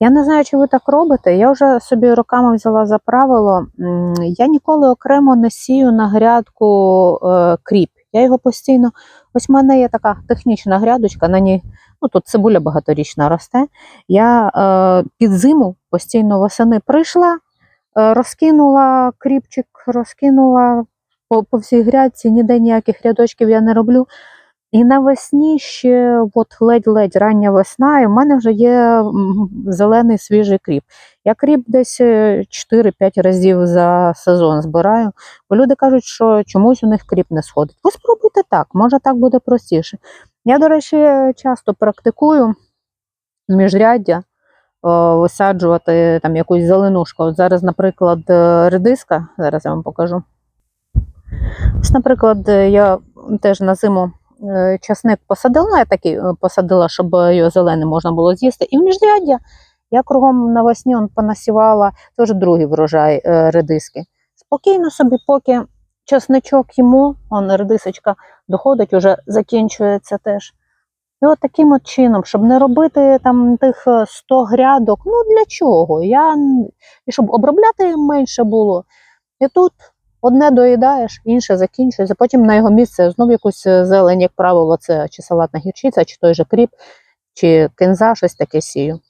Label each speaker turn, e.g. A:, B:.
A: Я не знаю, чи ви так робите. Я вже собі роками взяла за правило. Я ніколи окремо не сію на грядку е, кріп. Я його постійно. Ось в мене є така технічна грядочка, на ній ну тут цибуля багаторічна росте. Я е, під зиму постійно восени прийшла, е, розкинула кріпчик, розкинула по, по всій грядці, ніде ніяких рядочків я не роблю. І навесні ще от ледь-ледь рання весна, і в мене вже є зелений свіжий кріп. Я кріп десь е, 4-5 разів за сезон збираю, бо люди кажуть, що чомусь у них кріп не сходить. Ви спробуйте так, може так буде простіше. Я, до речі, часто практикую міжряддя, висаджувати там якусь зеленушку. От зараз, наприклад, е, редиска, зараз я вам покажу. Ось, наприклад, е, я теж на зиму е, часник посадила, я такий е, посадила, щоб його зеленим можна було з'їсти. І в міжряддя я кругом навесні он понасівала теж другий врожай е, редиски. Спокійно собі, поки часничок йому, он редисочка доходить, уже закінчується теж. І от таким от чином, щоб не робити там тих е, 100 грядок, ну для чого? Я, і щоб обробляти менше було. І тут одне доїдаєш, інше закінчується, потім на його місце знов якусь е, зелень, як правило, це чи салатна гірчиця, чи той же кріп, чи кинза, щось таке сію.